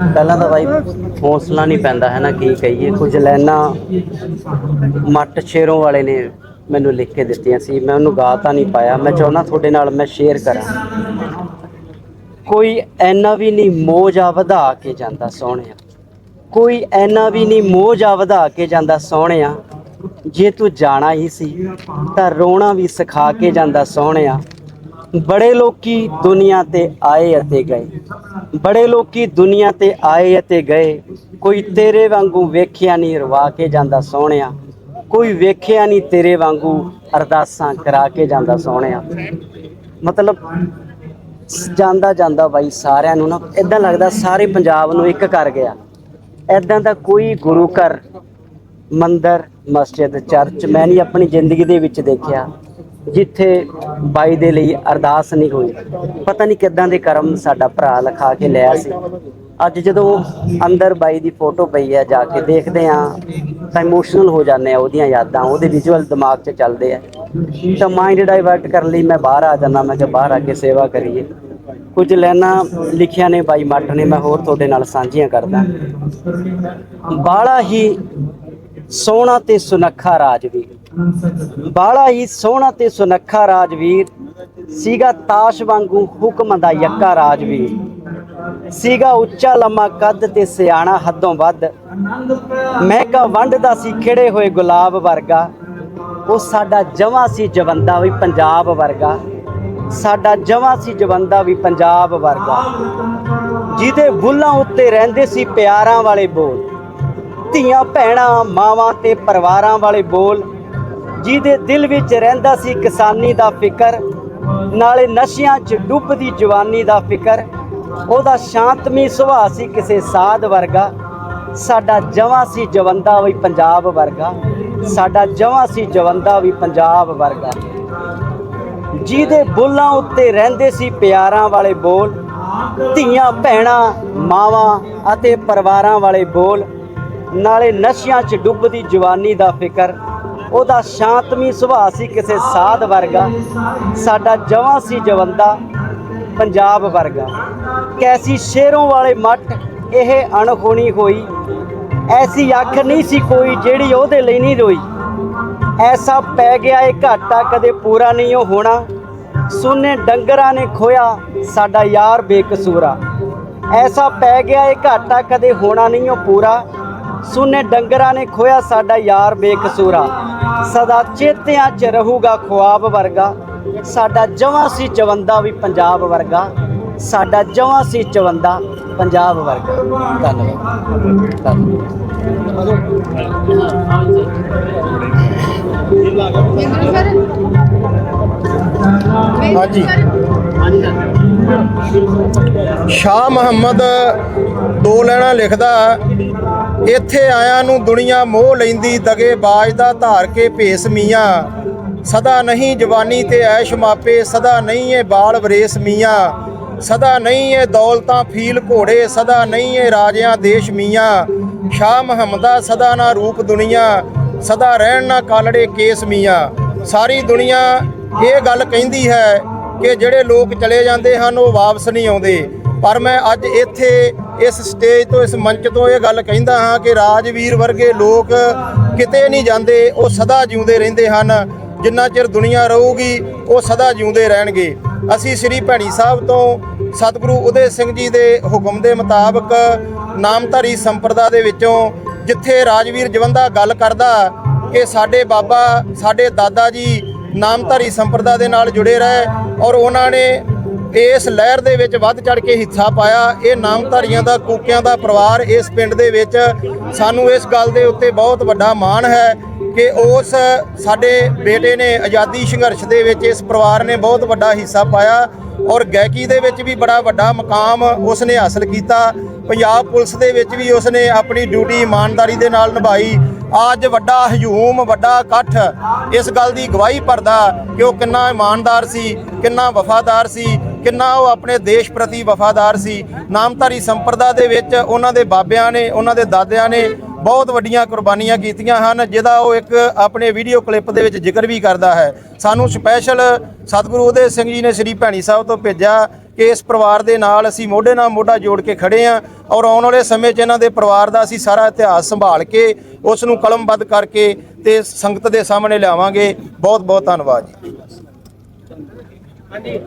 ਪਹਿਲਾਂ ਤਾਂ ਬਾਈ ਹੌਸਲਾ ਨਹੀਂ ਪੈਂਦਾ ਹੈ ਨਾ ਕੀ ਕਹੀਏ। ਕੁਝ ਲੈਣਾ ਮੱਟ ਸ਼ੇਰੋਂ ਵਾਲੇ ਨੇ ਮੈਨੂੰ ਲਿਖ ਕੇ ਦਿੱਤੀਆਂ ਸੀ। ਮੈਂ ਉਹਨੂੰ ਗਾ ਤਾਂ ਨਹੀਂ ਪਾਇਆ। ਮੈਂ ਚਾਹੁੰਦਾ ਤੁਹਾਡੇ ਨਾਲ ਮੈਂ ਸ਼ੇਅਰ ਕਰਾਂ। ਕੋਈ ਐਨਾ ਵੀ ਨਹੀਂ ਮੋਜਾ ਵਧਾ ਕੇ ਜਾਂਦਾ ਸੋਹਣਿਆ। ਕੋਈ ਐਨਾ ਵੀ ਨਹੀਂ ਮੋਜਾ ਵਧਾ ਕੇ ਜਾਂਦਾ ਸੋਹਣਿਆ। ਜੇ ਤੂੰ ਜਾਣਾ ਹੀ ਸੀ ਤਾਂ ਰੋਣਾ ਵੀ ਸਿਖਾ ਕੇ ਜਾਂਦਾ ਸੋਹਣਿਆ। ਬੜੇ ਲੋਕੀ ਦੁਨੀਆ ਤੇ ਆਏ ਅਤੇ ਗਏ। ਬੜੇ ਲੋਕੀ ਦੁਨੀਆ ਤੇ ਆਏ ਅਤੇ ਗਏ। ਕੋਈ ਤੇਰੇ ਵਾਂਗੂ ਵੇਖਿਆ ਨਹੀਂ ਰਵਾ ਕੇ ਜਾਂਦਾ ਸੋਹਣਿਆ। ਕੋਈ ਵੇਖਿਆ ਨਹੀਂ ਤੇਰੇ ਵਾਂਗੂ ਅਰਦਾਸਾਂ ਕਰਾ ਕੇ ਜਾਂਦਾ ਸੋਹਣਿਆ। ਮਤਲਬ ਜਾਂਦਾ ਜਾਂਦਾ ਬਾਈ ਸਾਰਿਆਂ ਨੂੰ ਨਾ ਇਦਾਂ ਲੱਗਦਾ ਸਾਰੇ ਪੰਜਾਬ ਨੂੰ ਇੱਕ ਕਰ ਗਿਆ। ਇਦਾਂ ਦਾ ਕੋਈ ਗੁਰੂ ਘਰ, ਮੰਦਰ, ਮਸਜਿਦ, ਚਰਚ ਮੈਂ ਨਹੀਂ ਆਪਣੀ ਜ਼ਿੰਦਗੀ ਦੇ ਵਿੱਚ ਦੇਖਿਆ। ਜਿੱਥੇ ਬਾਈ ਦੇ ਲਈ ਅਰਦਾਸ ਨਹੀਂ ਹੋਈ। ਪਤਾ ਨਹੀਂ ਕਿੱਦਾਂ ਦੇ ਕਰਮ ਸਾਡਾ ਭਰਾ ਲਿਖਾ ਕੇ ਲਿਆ ਸੀ। ਅੱਜ ਜਦੋਂ ਅੰਦਰ ਬਾਈ ਦੀ ਫੋਟੋ ਪਈ ਹੈ, ਜਾ ਕੇ ਦੇਖਦੇ ਆ ਤਾਂ ਇਮੋਸ਼ਨਲ ਹੋ ਜਾਂਦੇ ਆ ਉਹਦੀਆਂ ਯਾਦਾਂ, ਉਹਦੇ ਵਿਜ਼ੂਅਲ ਦਿਮਾਗ 'ਚ ਚੱਲਦੇ ਆ। ਤਾਂ ਮਾਈਂਡ ਡਾਈਵਰਟ ਕਰਨ ਲਈ ਮੈਂ ਬਾਹਰ ਆ ਜਾਂਦਾ, ਮੈਂ ਕਿਹਾ ਬਾਹਰ ਆ ਕੇ ਸੇਵਾ ਕਰੀਏ। ਕੁਝ ਲੈਣਾ ਲਿਖਿਆ ਨੇ ਬਾਈ ਮੱਠ ਨੇ, ਮੈਂ ਹੋਰ ਤੁਹਾਡੇ ਨਾਲ ਸਾਂਝੀਆਂ ਕਰਦਾ। ਬਾਲਾ ਹੀ ਸੋਹਣਾ ਤੇ ਸੁਨੱਖਾ ਰਾਜ ਵੀ। ਬਾਲਾ ਹੀ ਸੋਹਣਾ ਤੇ ਸੁਨੱਖਾ ਰਾਜਵੀਰ, ਸੀਗਾ ਤਾਸ਼ ਵਾਂਗੂ ਹੁਕਮ ਦਾ ਯੱਕਾ ਰਾਜਵੀਰ। ਸੀਗਾ ਉੱਚਾ ਲੰਮਾ ਕੱਦ ਤੇ ਸਿਆਣਾ ਹੱਦੋਂ ਵੱਧ। ਮਹਿਕਾ ਵੰਡਦਾ ਸੀ ਖਿੜੇ ਹੋਏ ਗੁਲਾਬ ਵਰਗਾ। ਉਹ ਸਾਡਾ ਜਵਾਂ ਸੀ ਜਵੰਦਾ ਵੀ ਪੰਜਾਬ ਵਰਗਾ। ਸਾਡਾ ਜਵਾਂ ਸੀ ਜਵੰਦਾ ਵੀ ਪੰਜਾਬ ਵਰਗਾ। ਜਿਹਦੇ ਬੁੱਲਾਂ ਉੱਤੇ ਰਹਿੰਦੇ ਸੀ ਪਿਆਰਾਂ ਵਾਲੇ ਬੋਲ। ਧੀਆਂ ਭੈਣਾਂ ਮਾਵਾਂ ਤੇ ਪਰਿਵਾਰਾਂ ਵਾਲੇ ਬੋਲ। ਜਿਹਦੇ ਦਿਲ ਵਿੱਚ ਰਹਿੰਦਾ ਸੀ ਕਿਸਾਨੀ ਦਾ ਫਿਕਰ, ਨਾਲੇ ਨਸ਼ਿਆਂ 'ਚ ਡੁੱਬਦੀ ਜਵਾਨੀ ਦਾ ਫਿਕਰ, ਉਹਦਾ ਸ਼ਾਂਤਮਈ ਸੁਭਾਅ ਸੀ ਕਿਸੇ ਸਾਧ ਵਰਗਾ। ਸਾਡਾ ਜਵਾਂ ਸੀ ਜਵੰਦਾ ਵੀ ਪੰਜਾਬ ਵਰਗਾ। ਸਾਡਾ ਜਵਾਂ ਸੀ ਜਵੰਦਾ ਵੀ ਪੰਜਾਬ ਵਰਗਾ। ਜਿਹਦੇ ਬੋਲਾਂ ਉੱਤੇ ਰਹਿੰਦੇ ਸੀ ਪਿਆਰਾਂ ਵਾਲੇ ਬੋਲ, ਧੀਆਂ, ਭੈਣਾਂ, ਮਾਵਾਂ ਅਤੇ ਪਰਿਵਾਰਾਂ ਵਾਲੇ ਬੋਲ, ਨਾਲੇ ਨਸ਼ਿਆਂ 'ਚ ਡੁੱਬਦੀ ਜਵਾਨੀ ਦਾ ਫਿਕਰ ਉਹਦਾ ਸ਼ਾਂਤਮਈ ਸੁਭਾਅ ਸੀ ਕਿਸੇ ਸਾਧ ਵਰਗਾ। ਸਾਡਾ ਜਵਾਂ ਸੀ ਜਵੰਦਾ, ਪੰਜਾਬ ਵਰਗਾ। ਕੈਸੀ ਸ਼ੇਰੋਂ ਵਾਲੇ ਮੱਠ, ਇਹ ਅਣਹੋਣੀ ਹੋਈ। ਐਸੀ ਅੱਖ ਨਹੀਂ ਸੀ ਕੋਈ ਜਿਹੜੀ ਉਹਦੇ ਲਈ ਨਹੀਂ ਰੋਈ। ਐਸਾ ਪੈ ਗਿਆ ਇਹ ਘਾਟਾ ਕਦੇ ਪੂਰਾ ਨਹੀਂ ਉਹ ਹੋਣਾ। ਸੁਨੇ ਡੰਗਰਾਂ ਨੇ ਖੋਇਆ ਸਾਡਾ ਯਾਰ ਬੇਕਸੂਰਾ। ਐਸਾ ਪੈ ਗਿਆ ਇਹ ਘਾਟਾ ਕਦੇ ਹੋਣਾ ਨਹੀਂ ਉਹ ਪੂਰਾ। ਸੁਨੇ ਡੰਗਰਾਂ ਨੇ ਖੋਇਆ ਸਾਡਾ ਯਾਰ ਬੇਕਸੂਰਾ। ਸਦਾ ਚੇਤਿਆਂ 'ਚ ਰਹੂਗਾ ਖੁਆਬ ਵਰਗਾ। ਸਾਡਾ ਜਵਾਂ ਸੀ ਚਵੰਦਾ ਵੀ ਪੰਜਾਬ ਵਰਗਾ। ਸਾਡਾ ਜਵਾਂ ਸੀ ਚਵੰਦਾ ਪੰਜਾਬ ਵਰਗਾ। ਧੰਨਵਾਦ। ਧੰਨਵਾਦ ਹਾਂਜੀ। ਸ਼ਾਹ ਮੁਹੰਮਦ ਦੋ ਲੈਣਾ ਲਿਖਦਾ ਇੱਥੇ ਆਇਆ ਨੂੰ ਦੁਨੀਆ ਮੋਹ ਲੈਂਦੀ, ਦਗੇ ਬਾਜ ਦਾ ਧਾਰ ਕੇ ਭੇਸ ਮੀਆਂ। ਸਦਾ ਨਹੀਂ ਜਵਾਨੀ ਤੇ ਐਸ਼ ਮਾਪੇ, ਸਦਾ ਨਹੀਂ ਏ ਬਾਲ ਵਰੇਸ ਮੀਆਂ। ਸਦਾ ਨਹੀਂ ਏ ਦੌਲਤਾਂ ਫੀਲ ਘੋੜੇ, ਸਦਾ ਨਹੀਂ ਏ ਰਾਜਿਆਂ ਦੇਸ਼ ਮੀਆਂ। ਸ਼ਾਹ ਮੁਹੰਮਦਾ ਸਦਾ ਨਾ ਰੂਪ ਦੁਨੀਆ, ਸਦਾ ਰਹਿਣ ਨਾ ਕਾਲੜੇ ਕੇਸ ਮੀਆਂ। ਸਾਰੀ ਦੁਨੀਆ ਇਹ ਗੱਲ ਕਹਿੰਦੀ ਹੈ ਕਿ ਜਿਹੜੇ ਲੋਕ ਚਲੇ ਜਾਂਦੇ ਹਨ, ਉਹ ਵਾਪਸ ਨਹੀਂ ਆਉਂਦੇ। ਪਰ ਮੈਂ ਅੱਜ ਇੱਥੇ ਇਸ ਸਟੇਜ ਤੋਂ, ਇਸ ਮੰਚ ਤੋਂ ਇਹ ਗੱਲ ਕਹਿੰਦਾ ਹਾਂ ਕਿ ਰਾਜਵੀਰ ਵਰਗੇ ਲੋਕ ਕਿਤੇ ਨਹੀਂ ਜਾਂਦੇ, ਉਹ ਸਦਾ ਜਿਉਂਦੇ ਰਹਿੰਦੇ ਹਨ। ਜਿੰਨਾ ਚਿਰ ਦੁਨੀਆ ਰਹੂਗੀ, ਉਹ ਸਦਾ ਜਿਉਂਦੇ ਰਹਿਣਗੇ। ਅਸੀਂ ਸ੍ਰੀ ਭੈਣੀ ਸਾਹਿਬ ਤੋਂ ਸਤਿਗੁਰੂ ਉਦੇ ਸਿੰਘ ਜੀ ਦੇ ਹੁਕਮ ਦੇ ਮੁਤਾਬਕ ਨਾਮਧਾਰੀ ਸੰਪਰਦਾ ਦੇ ਵਿੱਚੋਂ ਜਿੱਥੇ ਰਾਜਵੀਰ ਜਵੰਦਾ ਗੱਲ ਕਰਦਾ ਕਿ ਸਾਡੇ ਬਾਬਾ, ਸਾਡੇ ਦਾਦਾ ਜੀ ਨਾਮਧਾਰੀ ਸੰਪਰਦਾ ਦੇ ਨਾਲ ਜੁੜੇ ਰਹੇ ਔਰ ਉਹਨਾਂ ਨੇ ਇਸ ਲਹਿਰ ਦੇ ਵਿੱਚ ਵੱਧ ਚੜ ਕੇ ਹਿੱਸਾ ਪਾਇਆ। ਇਹ ਨਾਮਧਾਰੀਆਂ ਦਾ, ਕੂਕਿਆਂ ਦਾ ਪਰਿਵਾਰ ਇਸ ਪਿੰਡ ਦੇ ਵਿੱਚ ਸਾਨੂੰ ਇਸ ਗੱਲ ਦੇ ਉੱਤੇ ਬਹੁਤ ਵੱਡਾ ਮਾਣ ਹੈ ਕਿ ਉਸ ਸਾਡੇ ਬੇਟੇ ਨੇ ਆਜ਼ਾਦੀ ਸੰਘਰਸ਼ ਦੇ ਵਿੱਚ ਇਸ ਪਰਿਵਾਰ ਨੇ ਬਹੁਤ ਵੱਡਾ ਹਿੱਸਾ ਪਾਇਆ ਔਰ ਗਾਇਕੀ ਦੇ ਵਿੱਚ ਵੀ ਬੜਾ ਵੱਡਾ ਮਕਾਮ ਉਸ ਨੇ ਹਾਸਲ ਕੀਤਾ। ਪੰਜਾਬ ਪੁਲਿਸ ਦੇ ਵਿੱਚ ਵੀ ਉਸਨੇ ਆਪਣੀ ਡਿਊਟੀ ਇਮਾਨਦਾਰੀ ਦੇ ਨਾਲ ਨਿਭਾਈ। ਅੱਜ ਵੱਡਾ ਹਜੂਮ ਵੱਡਾ ਇਕੱਠ ਇਸ ਗੱਲ ਦੀ ਗਵਾਹੀ ਭਰਦਾ ਕਿ ਉਹ ਕਿੰਨਾ ਇਮਾਨਦਾਰ ਸੀ, ਕਿੰਨਾ ਵਫਾਦਾਰ ਸੀ। ਕਿੰਨਾ ਉਹ ਆਪਣੇ ਦੇਸ਼ ਪ੍ਰਤੀ ਵਫਾਦਾਰ ਸੀ। ਨਾਮਧਾਰੀ ਸੰਪਰਦਾ ਦੇ ਵਿੱਚ ਉਹਨਾਂ ਦੇ ਬਾਬਿਆਂ ਨੇ, ਉਹਨਾਂ ਦੇ ਦਾਦਿਆਂ ਨੇ ਬਹੁਤ ਵੱਡੀਆਂ ਕੁਰਬਾਨੀਆਂ ਕੀਤੀਆਂ ਹਨ, ਜਿਹਦਾ ਉਹ ਇੱਕ ਆਪਣੇ ਵੀਡੀਓ ਕਲਿੱਪ ਦੇ ਵਿੱਚ ਜ਼ਿਕਰ ਵੀ ਕਰਦਾ ਹੈ। ਸਾਨੂੰ ਸਪੈਸ਼ਲ ਸਤਿਗੁਰੂ ਉਦੇ ਸਿੰਘ ਜੀ ਨੇ ਸ੍ਰੀ ਭੈਣੀ ਸਾਹਿਬ ਤੋਂ ਭੇਜਿਆ ਕਿ ਇਸ ਪਰਿਵਾਰ ਦੇ ਨਾਲ ਅਸੀਂ ਮੋਢੇ ਨਾਲ ਮੋਢਾ ਜੋੜ ਕੇ ਖੜੇ ਹਾਂ ਔਰ ਆਉਣ ਵਾਲੇ ਸਮੇਂ 'ਚ ਇਹਨਾਂ ਦੇ ਪਰਿਵਾਰ ਦਾ ਅਸੀਂ ਸਾਰਾ ਇਤਿਹਾਸ ਸੰਭਾਲ ਕੇ ਉਸ ਨੂੰ ਕਲਮਬੱਧ ਕਰਕੇ ਤੇ ਸੰਗਤ ਦੇ ਸਾਹਮਣੇ ਲਿਆਵਾਂਗੇ। ਬਹੁਤ ਬਹੁਤ ਧੰਨਵਾਦ ਜੀ।